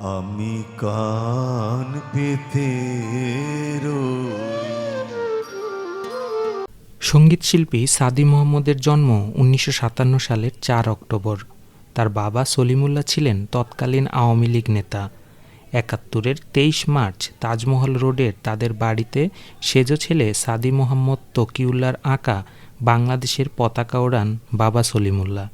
আমি কান পেতে রই। সঙ্গীতশিল্পী সাদি মোহাম্মদের জন্ম উনিশশো সাতান্ন সালের চার অক্টোবর। তার বাবা সলিমুল্লাহ ছিলেন তৎকালীন আওয়ামী লীগ নেতা। একাত্তরের তেইশ মার্চ তাজমহল রোডের তাদের বাড়িতে সেজ ছেলে সাদি মোহাম্মদ তকিউল্লার আঁকা বাংলাদেশের পতাকা ওড়ান বাবা সলিমুল্লাহ।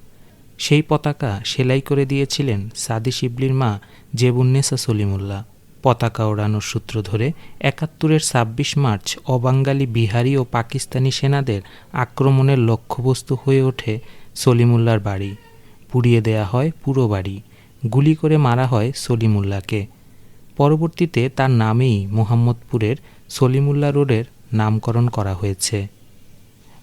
সেই পতাকা সেলাই করে দিয়েছিলেন সাদি শিবলির মা জেবুন্নেসা সলিমুল্লাহ, পতাকা ওড়ানোর সূত্র ধরে একাত্তরের ছাব্বিশ মার্চ অবাঙ্গালি বিহারি ও পাকিস্তানি সেনাদের আক্রমণের লক্ষ্যবস্তু হয়ে ওঠে সলিমুল্লার বাড়ি। পুড়িয়ে দেয়া হয় পুরো বাড়ি। গুলি করে মারা হয় সলিমুল্লাহকে। পরবর্তীতে তার নামেই মোহাম্মদপুরের সলিমুল্লাহ রোডের নামকরণ করা হয়েছে।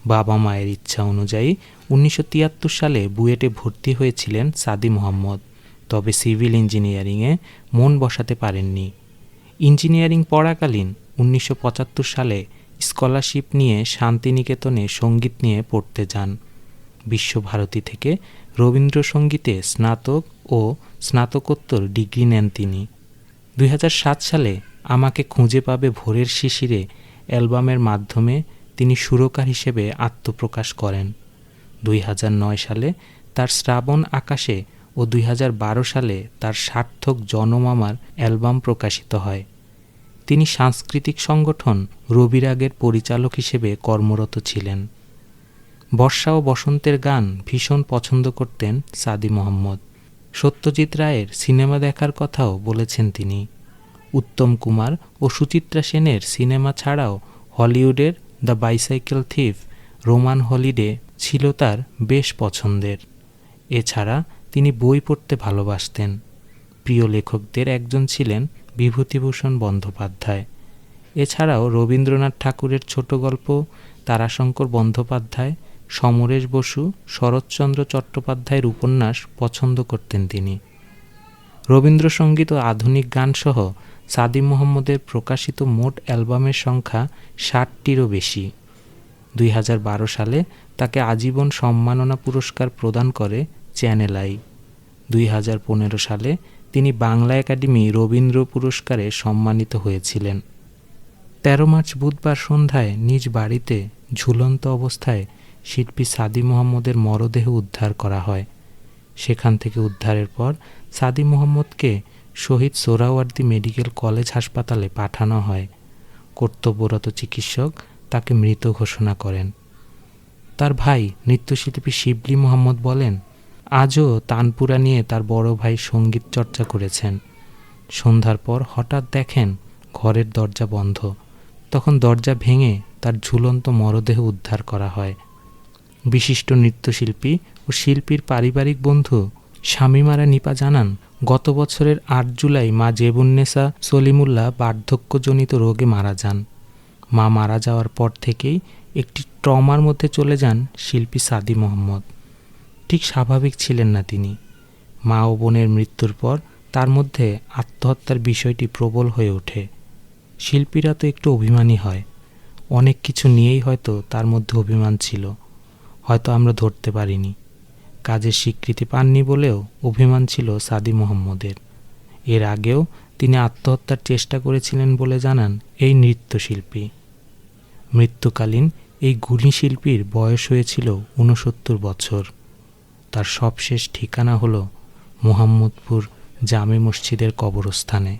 বাবা মায়ের ইচ্ছা অনুযায়ী উনিশশো তিয়াত্তর সালে বুয়েটে ভর্তি হয়েছিলেন সাদি মোহাম্মদ। তবে সিভিল ইঞ্জিনিয়ারিংয়ে মন বসাতে পারেননি। ইঞ্জিনিয়ারিং পড়াকালীন উনিশশো পঁচাত্তর সালে স্কলারশিপ নিয়ে শান্তিনিকেতনে সংগীত নিয়ে পড়তে যান। বিশ্বভারতী থেকে রবীন্দ্রসঙ্গীতে স্নাতক ও স্নাতকোত্তর ডিগ্রি নেন তিনি। দুই হাজার সাত সালে আমাকে খুঁজে পাবে ভোরের শিশিরে অ্যালবামের মাধ্যমে তিনি সুরকার হিসেবে আত্মপ্রকাশ করেন। দুই হাজার নয় সালে তার শ্রাবণ আকাশে ও দুই হাজার বারো সালে তার সার্থক জনমামার অ্যালবাম প্রকাশিত হয়। তিনি সাংস্কৃতিক সংগঠন রবিরাগের পরিচালক হিসেবে কর্মরত ছিলেন। বর্ষা ও বসন্তের গান ভীষণ পছন্দ করতেন সাদি মোহাম্মদ। সত্যজিৎ রায়ের সিনেমা দেখার কথাও বলেছেন তিনি। উত্তম কুমার ও সুচিত্রা সেনের সিনেমা ছাড়াও হলিউডের the Bicycle Thief, Roman Holiday ছিল তার বেশ পছন্দের। এছাড়া তিনি বই পড়তে ভালোবাসতেন। প্রিয় লেখকদের একজন ছিলেন বিভূতিভূষণ বন্দ্যোপাধ্যায়। এছাড়াও রবীন্দ্রনাথ ঠাকুরের ছোট গল্প, তারাশঙ্কর বন্দ্যোপাধ্যায়, সমরেশ বসু, শরৎচন্দ্র চট্টোপাধ্যায়ের উপন্যাস পছন্দ করতেন তিনি। রবীন্দ্রসঙ্গীত ও আধুনিক গানসহ সাদি মোহাম্মদের প্রকাশিত মোট অ্যালবামের সংখ্যা ষাটটিরও বেশি। দুই হাজার বারো সালে তাকে আজীবন সম্মাননা পুরস্কার প্রদান করে চ্যানেল আই। দুই হাজার পনেরো সালে তিনি বাংলা একাডেমি রবীন্দ্র পুরস্কারে সম্মানিত হয়েছিলেন। তেরো মার্চ বুধবার সন্ধ্যায় নিজ বাড়িতে ঝুলন্ত অবস্থায় শিল্পী সাদি মোহাম্মদের মরদেহ উদ্ধার করা হয়। সেখান থেকে উদ্ধারের পর সাদি মোহাম্মদকে শহীদ সোহরাওয়ার্দী মেডিকেল কলেজ হাসপাতালে পাঠানো হয়। কর্তব্যরত চিকিৎসক তাকে মৃত ঘোষণা করেন। তার ভাই নৃত্যশিল্পী শিবলি মোহাম্মদ বলেন আজও তানপুরা নিয়ে তার বড় ভাই সংগীত চর্চা করেছেন। সন্ধ্যার পর হঠাৎ দেখেন ঘরের দরজা বন্ধ। তখন দরজা ভেঙে তার ঝুলন্ত মরদেহ উদ্ধার করা হয়। বিশিষ্ট নৃত্যশিল্পী ও শিল্পীর পারিবারিক বন্ধু শামিমারা নিপা জানান, গত বছরের আট জুলাই মা জেবুন্নেসা সলিমুল্লাহ বার্ধক্যজনিত রোগে মারা যান। মা মারা যাওয়ার পর থেকেই একটি ট্রমার মধ্যে চলে যান শিল্পী সাদি মোহাম্মদ। ঠিক স্বাভাবিক ছিলেন না তিনি। মা ও বোনের মৃত্যুর পর তার মধ্যে আত্মহত্যার বিষয়টি প্রবল হয়ে ওঠে। শিল্পীরা তো একটু অভিমানী হয়। অনেক কিছু নিয়েই হয়তো তার মধ্যে অভিমান ছিল। হয়তো আমরা ধরতে পারিনি। কাজের স্বীকৃতি পাননি বলেও অভিমান ছিল সাদি মোহাম্মদের। এর আগেও তিনি আত্মহত্যার চেষ্টা করেছিলেন বলে জানান এই নৃত্যশিল্পী। মৃত্যুকালীন এই গুণী শিল্পীর বয়স হয়েছিল ঊনসত্তর বছর। তার সবশেষ ঠিকানা হলো মোহাম্মদপুর জামে মসজিদের কবরস্থানে।